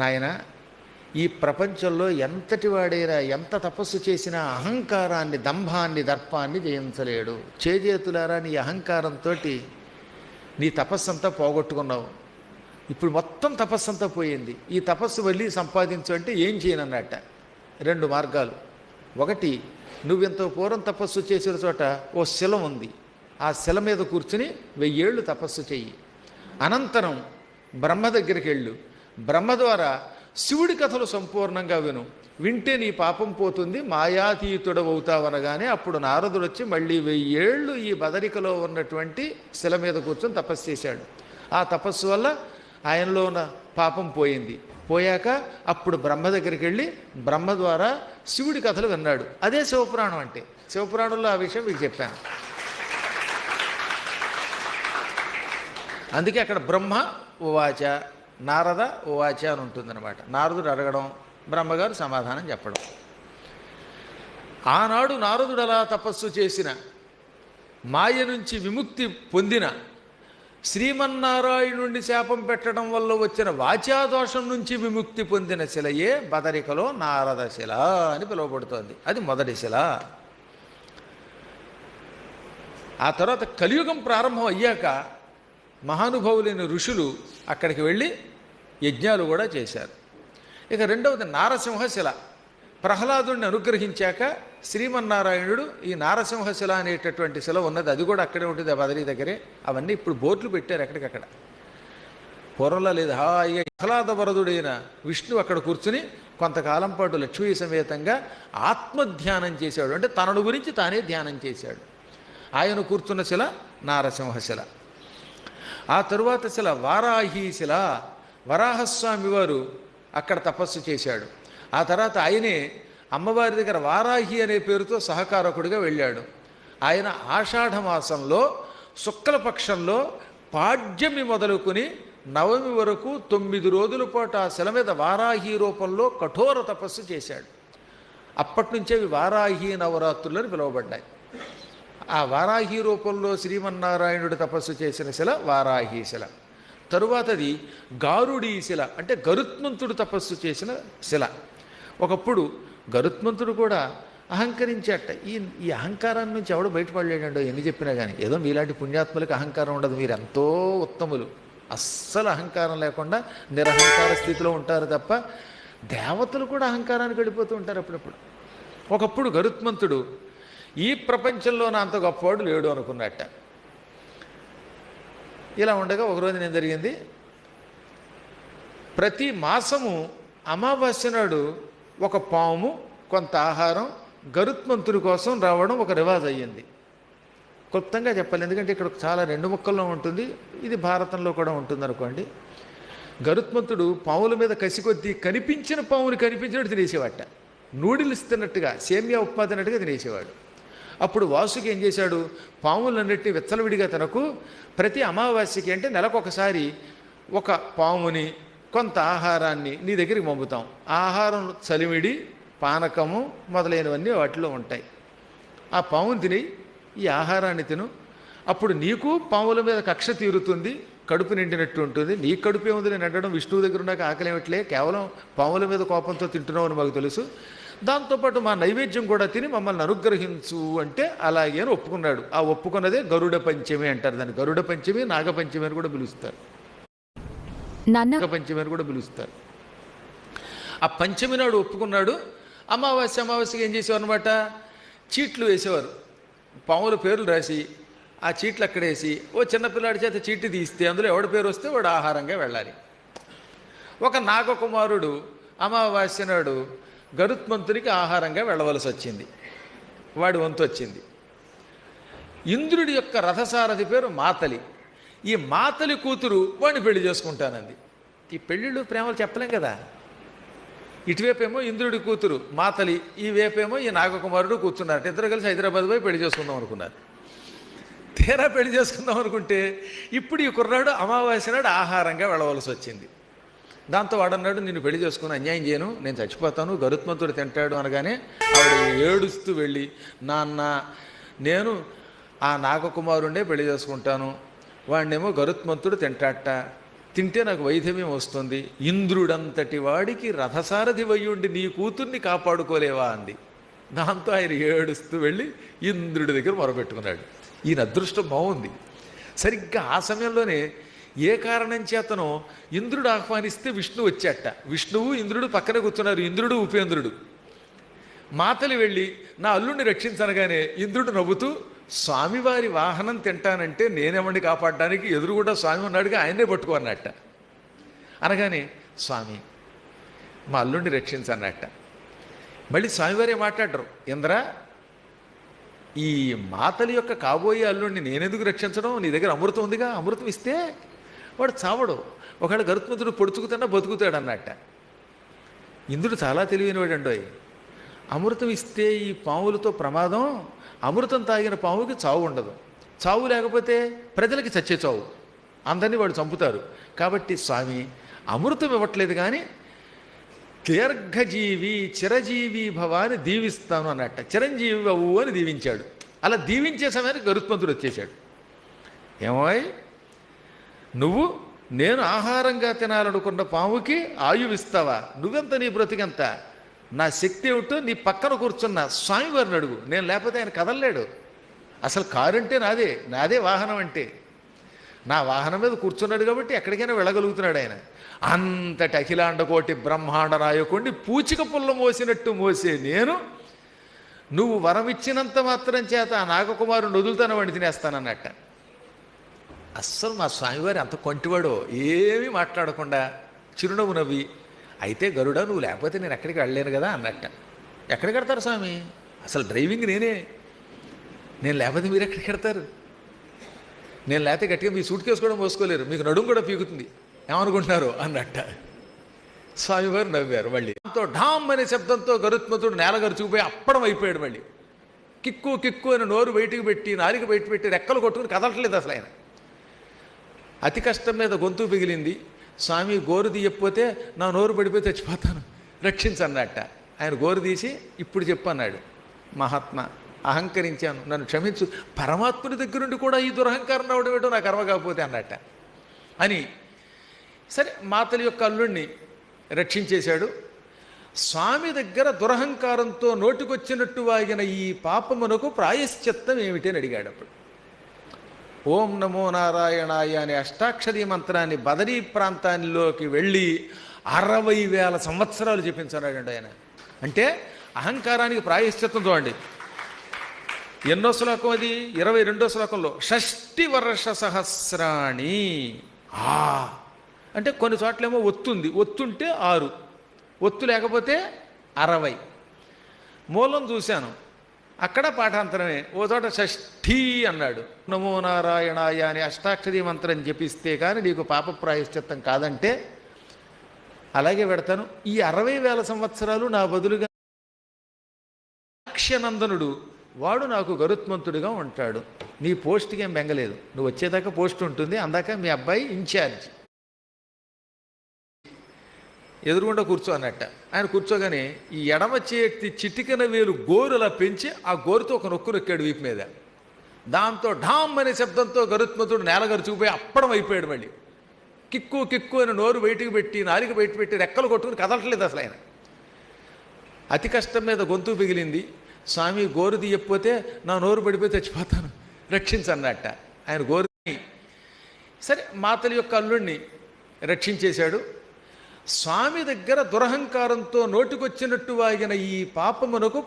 నాయన ఈ ప్రపంచంలో ఎంతటి వాడైనా ఎంత తపస్సు చేసినా అహంకారాన్ని దంభాన్ని దర్పాన్ని జయించలేడు. చేజేతులారా నీ అహంకారంతో నీ తపస్సంతా పోగొట్టుకున్నావు. ఇప్పుడు మొత్తం తపస్సంతా పోయింది. ఈ తపస్సు వెళ్ళి సంపాదించు అంటే ఏం చేయనన్నట్ట? రెండు మార్గాలు. ఒకటి నువ్వెంత పూర్వం తపస్సు చేసిన చోట ఓ శిల ఉంది. ఆ శిల మీద కూర్చుని వెయ్యేళ్ళు తపస్సు చెయ్యి. అనంతరం బ్రహ్మ దగ్గరికి వెళ్ళు. బ్రహ్మ ద్వారా శివుడి కథలు సంపూర్ణంగా విను. వింటే నీ పాపం పోతుంది మాయాతీతుడవుతావనగానే అప్పుడు నారదుడు వచ్చి మళ్ళీ వెయ్యేళ్ళు ఈ బదరికలో ఉన్నటువంటి శిల మీద కూర్చొని తపస్సు చేశాడు. ఆ తపస్సు వల్ల ఆయనలో ఉన్న పాపం పోయింది. పోయాక అప్పుడు బ్రహ్మ దగ్గరికి వెళ్ళి బ్రహ్మ ద్వారా శివుడి కథలు విన్నాడు. అదే శివపురాణం అంటే. శివపురాణంలో ఆ విషయం మీకు చెప్పాను. అందుకే అక్కడ బ్రహ్మ ఉవాచ నారద ఓవాచ అని ఉంటుందన్నమాట. నారదుడు అడగడం బ్రహ్మగారు సమాధానం చెప్పడం. ఆనాడు నారదుడు అలా తపస్సు చేసిన మాయ నుంచి విముక్తి పొందిన శ్రీమన్నారాయణుడిని శాపం పెట్టడం వల్ల వచ్చిన వాచాదోషం నుంచి విముక్తి పొందిన శిలయే బదరికలో నారద శిల అని పిలువబడుతోంది. అది మొదటి శిల. ఆ తర్వాత కలియుగం ప్రారంభం అయ్యాక మహానుభావులైన ఋషులు అక్కడికి వెళ్ళి యజ్ఞాలు కూడా చేశారు. ఇక రెండవది నారసింహశిల. ప్రహ్లాదుడిని అనుగ్రహించాక శ్రీమన్నారాయణుడు ఈ నారసింహశిల అనేటటువంటి శిల ఉన్నది. అది కూడా అక్కడే ఉంటుంది ఆ బదరీ దగ్గరే. అవన్నీ ఇప్పుడు బోట్లు పెట్టారు ఎక్కడికక్కడ. పూర్వంలో లేదు. హాయిగా ప్రహ్లాద వరదుడైన విష్ణు అక్కడ కూర్చుని కొంతకాలం పాటు లక్ష్మీ సమేతంగా ఆత్మధ్యానం చేశాడు. అంటే తనను గురించి తానే ధ్యానం చేశాడు. ఆయన కూర్చున్న శిల నారసింహశిల. ఆ తరువాత శిల వారాహీ శిల. వరాహస్వామి వారు అక్కడ తపస్సు చేశాడు. ఆ తర్వాత ఆయనే అమ్మవారి దగ్గర వారాహి అనే పేరుతో సహకారకుడిగా వెళ్ళాడు. ఆయన ఆషాఢ మాసంలో శుక్లపక్షంలో పాడ్యమి మొదలుకొని నవమి వరకు తొమ్మిది రోజుల పాటు ఆ శిల మీద వారాహి రూపంలో కఠోర తపస్సు చేశాడు. అప్పటి నుంచే ఇవి వారాహి నవరాత్రులు అని పిలువబడ్డాయి. ఆ వారాహి రూపంలో శ్రీమన్నారాయణుడు తపస్సు చేసిన శిల వారాహి శిల. తరువాతది గారుడి శిల. అంటే గరుత్మంతుడు తపస్సు చేసిన శిల. ఒకప్పుడు గరుత్మంతుడు కూడా అహంకరించేట. ఈ ఈ అహంకారాన్ని నుంచి ఎవడు బయటపడలేడండో ఎన్ని చెప్పినా కానీ ఏదో మీలాంటి పుణ్యాత్ములకు అహంకారం ఉండదు. మీరు ఎంతో ఉత్తములు. అస్సలు అహంకారం లేకుండా నిరహంకార స్థితిలో ఉంటారు తప్ప దేవతలు కూడా అహంకారానికి వెళ్ళిపోతూ ఉంటారు అప్పుడప్పుడు. ఒకప్పుడు గరుత్మంతుడు ఈ ప్రపంచంలో నా అంత గొప్పవాడు లేడు అనుకున్నట్ట. ఇలా ఉండగా ఒకరోజు నేను జరిగింది? ప్రతి మాసము అమావాస్య నాడు ఒక పాము కొంత ఆహారం గరుత్మంతుడి కోసం రావడం ఒక రివాజ్ అయ్యింది. క్లుప్తంగా చెప్పాలి ఎందుకంటే ఇక్కడ చాలా రెండు ముక్కల్లో ఉంటుంది. ఇది భారతంలో కూడా ఉంటుంది అనుకోండి. గరుత్మంతుడు పాముల మీద కసికొద్దీ కనిపించిన పాముని కనిపించినట్టు తినేసేవాట. నూడిల్స్ తిన్నట్టుగా సేమియా ఉప్మా తిన్నట్టుగా తినేసేవాడు. అప్పుడు వాసుకి ఏం చేశాడు? పాములన్నిటిని విత్తలవిడిగా తనకు ప్రతి అమావాస్యకి అంటే నెలకొకసారి ఒక పాముని కొంత ఆహారాన్ని నీ దగ్గరికి పంపుతాం. ఆహారం చలిమిడి పానకము మొదలైనవన్నీ వాటిలో ఉంటాయి. ఆ పాముని తిని ఈ ఆహారాన్ని తిను. అప్పుడు నీకు పాముల మీద కక్ష తీరుతుంది కడుపు నిండినట్టు ఉంటుంది. నీ కడుపు ఏముంది నేను అంటడం విష్ణువు దగ్గర ఉన్నాక ఆకలి ఏమిట్లే కేవలం పాముల మీద కోపంతో తింటున్నావు అని మాకు తెలుసు. దాంతోపాటు మా నైవేద్యం కూడా తిని మమ్మల్ని అనుగ్రహించు అంటే అలాగే అని ఒప్పుకున్నాడు. ఆ ఒప్పుకున్నదే గరుడ పంచమి అంటారు దాన్ని. గరుడ పంచమి నాగపంచమి అని కూడా పిలుస్తారు. నాగపంచమి అని కూడా పిలుస్తారు. ఆ పంచమి నాడు ఒప్పుకున్నాడు. అమావాస్య అమావాస్యకి ఏం చేసేవారు అనమాట చీట్లు వేసేవారు. పాముల పేర్లు రాసి ఆ చీట్లు అక్కడేసి ఓ చిన్నపిల్లాడి చేత చీటి తీస్తే అందులో ఎవడి పేరు వస్తే వాడు ఆహారంగా వెళ్ళాలి. ఒక నాగకుమారుడు అమావాస్య నాడు గరుత్మంతునికి ఆహారంగా వెళ్ళవలసి వచ్చింది. వాడి వంతు వచ్చింది. ఇంద్రుడి యొక్క రథసారథి పేరు మాతలి. ఈ మాతలి కూతురు వాడిని పెళ్ళి చేసుకుంటానంది. ఈ పెళ్ళిళ్ళు ప్రేమలు చెప్పలేం కదా? ఇటువైపేమో ఇంద్రుడి కూతురు మాతలి ఈ వైపేమో ఈ నాగకుమారుడు కూర్చున్నారు. ఇద్దరు కలిసి హైదరాబాద్ పోయి పెళ్ళి చేసుకుందాం అనుకున్నారు. తీరా పెళ్ళి చేసుకుందాం అనుకుంటే ఇప్పుడు ఈ కుర్రాడు అమావాస్య నాడు ఆహారంగా వెళ్ళవలసి వచ్చింది. దాంతో వాడన్నాడు నిన్ను పెళ్ళి చేసుకుని అన్యాయం చేయను నేను చచ్చిపోతాను గరుత్మంతుడు తింటాడు అనగానే ఆవిడ ఏడుస్తూ వెళ్ళి నాన్న నేను ఆ నాగకుమారుండే పెళ్ళి చేసుకుంటాను వాడినేమో గరుత్మంతుడు తింటాట తింటే నాకు వైధవ్యం వస్తుంది ఇంద్రుడంతటి వాడికి రథసారథి వయ్యుండి నీ కూతుర్ని కాపాడుకోలేవా? అంది. దాంతో ఆయన ఏడుస్తూ వెళ్ళి ఇంద్రుడి దగ్గర మొరపెట్టుకున్నాడు. ఈయన అదృష్టం బాగుంది. సరిగ్గా ఆ సమయంలోనే ఏ కారణం చేతనో ఇంద్రుడు ఆహ్వానిస్తే విష్ణువు వచ్చాట. విష్ణువు ఇంద్రుడు పక్కన కూర్చున్నారు. ఇంద్రుడు ఉపేంద్రుడు. మాతలి వెళ్ళి నా అల్లుడిని రక్షించనగానే ఇంద్రుడు నవ్వుతూ స్వామివారి వాహనం తింటానంటే నేనేమండి కాపాడడానికి? ఎదురు కూడా స్వామి ఉన్నాడుగా ఆయనే పట్టుకోన్నట్ట అనగానే స్వామి మా అల్లుడిని రక్షించన్నట్ట మళ్ళీ స్వామివారే మాట్లాడరు. ఇంద్ర ఈ మాతలి యొక్క కాబోయే అల్లుడిని నేనెందుకు రక్షించడం? నీ దగ్గర అమృతం ఉందిగా అమృతం ఇస్తే వాడు చావడు. ఒకవేళ గరుత్మంతుడు పొడుచుకుతున్నా బతుకుతాడు అన్నట్ట ఇంద్రుడు చాలా తెలివైనవాడు అండోయ్ అమృతం ఇస్తే ఈ పాములతో ప్రమాదం అమృతం తాగిన పాముకి చావు ఉండదు. చావు లేకపోతే ప్రజలకి చచ్చే చావు. అందరినీ వాడు చంపుతారు. కాబట్టి స్వామి అమృతం ఇవ్వట్లేదు కానీ దీర్ఘజీవి చిరజీవి భవాన్ని దీవిస్తాను అన్నట్ట. చిరంజీవి అవ్వు అని దీవించాడు. అలా దీవించే సమయానికి గరుత్మంతుడు వచ్చేసాడు ఏమోయ్? నువ్వు నేను ఆహారంగా తినాలనుకున్న పాముకి ఆయువిస్తావా నువ్వెంత నీ బ్రతికెంత? నా శక్తి ఏమిటో నీ పక్కన కూర్చున్న స్వామివారిని అడుగు. నేను లేకపోతే ఆయన కదలలేడు. అసలు కారు అంటే నాదే నాదే వాహనం అంటే. నా వాహనం మీద కూర్చున్నాడు కాబట్టి ఎక్కడికైనా వెళ్ళగలుగుతున్నాడు ఆయన. అంతటి అఖిలాండ కోటి బ్రహ్మాండ నాయకుడిని పూచిక పుల్ల మోసినట్టు మోసే నేను. నువ్వు వరం ఇచ్చినంత మాత్రం చేత ఆ నాగకుమారుని వదులుతాను వండి తినేస్తానన్నట్ట. అస్సలు మా స్వామివారి అంత కొంటివాడో ఏమీ మాట్లాడకుండా చిరునవ్వు నవ్వి అయితే గరుడా నువ్వు లేకపోతే నేను ఎక్కడికి వెళ్ళలేను కదా అన్నట్ట. ఎక్కడికి వెడతారు స్వామి? అసలు డ్రైవింగ్ నేనే. నేను లేకపోతే మీరు ఎక్కడికి వెడతారు నేను లేకపోతే గట్టిగా మీ సూట్ కేసు కూడా మోసుకోలేరు. మీకు నడుము కూడా పీకుతుంది. ఏమనుకుంటున్నారు? అన్నట్ట. స్వామివారు నవ్వారు మళ్ళీ. దాంతో ఢామ్ అనే శబ్దంతో గరుత్మతుడు నేల గరుచుకుపోయి అప్పడం అయిపోయాడు మళ్ళీ. కిక్కు కిక్కు అని నోరు బయటికి పెట్టి నాలుగు బయట పెట్టి రెక్కలు కొట్టుకుని కదలట్లేదు అసలు ఆయన. అతి కష్టం మీద గొంతు పిగిలింది స్వామి గోరు తీయకపోతే నా నోరు పడిపోయి చచ్చిపోతాను. రక్షించన్నట్ట. ఆయన గోరు తీసి ఇప్పుడు చెప్పన్నాడు. మహాత్మ అహంకరించాను. నన్ను క్షమించు. పరమాత్ముని దగ్గరుండి కూడా ఈ దురహంకారం రావడం ఏంటో నా కర్మ కాకపోతే అన్నట్ట. అని. సరే మాతలి యొక్క అల్లుణ్ణి రక్షించేశాడు. స్వామి దగ్గర దురహంకారంతో నోటికొచ్చినట్టు వాగిన ఈ పాపమునకు ప్రాయశ్చిత్తం ఏమిటి అని అడిగాడు అప్పుడు. ఓం నమో నారాయణాయ అనే అష్టాక్షరీ మంత్రాన్ని బదరీ ప్రాంతాల్లోకి వెళ్ళి అరవై వేల సంవత్సరాలు చెప్పించాడండి ఆయన. అంటే అహంకారానికి ప్రాయశ్చిత్తం చూడండి. ఎన్నో శ్లోకం అది? ఇరవై రెండో శ్లోకంలో షష్ఠి వర్ష సహస్రాణి. ఆ! అంటే కొన్ని చోట్లేమో ఒత్తుంది. ఒత్తుంటే ఆరు. ఒత్తు లేకపోతే అరవై. మూలం చూశాను. అక్కడ పాఠాంతరమే. ఓ చోట షష్ఠీ అన్నాడు. నమో నారాయణాయ అని అష్టాక్షరీ మంత్రం జపిస్తే కానీ నీకు పాప ప్రాయశ్చిత్తం కాదంటే అలాగే పెడతాను. ఈ అరవై వేల సంవత్సరాలు నా బదులుగా అక్షనందనుడు వాడు నాకు గరుత్మంతుడిగా ఉంటాడు. నీ పోస్ట్కి ఏం బెంగలేదు. నువ్వు వచ్చేదాకా పోస్ట్ ఉంటుంది. అందాక మీ అబ్బాయి ఇన్ఛార్జ్. ఎదురుగుండా కూర్చో అన్నట్ట. ఆయన కూర్చోగానే ఈ ఎడమ చేతి చిటికన వేలు గోరులా పెంచి ఆ గోరుతో ఒక నొక్కు నొక్కాడు వీపు మీద. దాంతో ఢామ్ అనే శబ్దంతో గరుత్మతుడు నేల గరుచుకుపోయి అప్పడం అయిపోయాడు మళ్ళీ. కిక్కు కిక్కు అని నోరు బయటికి పెట్టి నాలుగు బయట పెట్టి రెక్కలు కొట్టుకుని కదలట్లేదు అసలు ఆయన. అతి కష్టం మీద గొంతు పిగిలింది. స్వామి గోరు తీయకపోతే నా నోరు పడిపోయి చచ్చిపోతాను. రక్షించన్నట్ట. ఆయన గోరు సరే మాతల యొక్క అల్లుణ్ణి రక్షించేశాడు. స్వామి దగ్గర దురహంకారంతో నోటికొచ్చినట్టు వాగిన ఈ పాపమునకు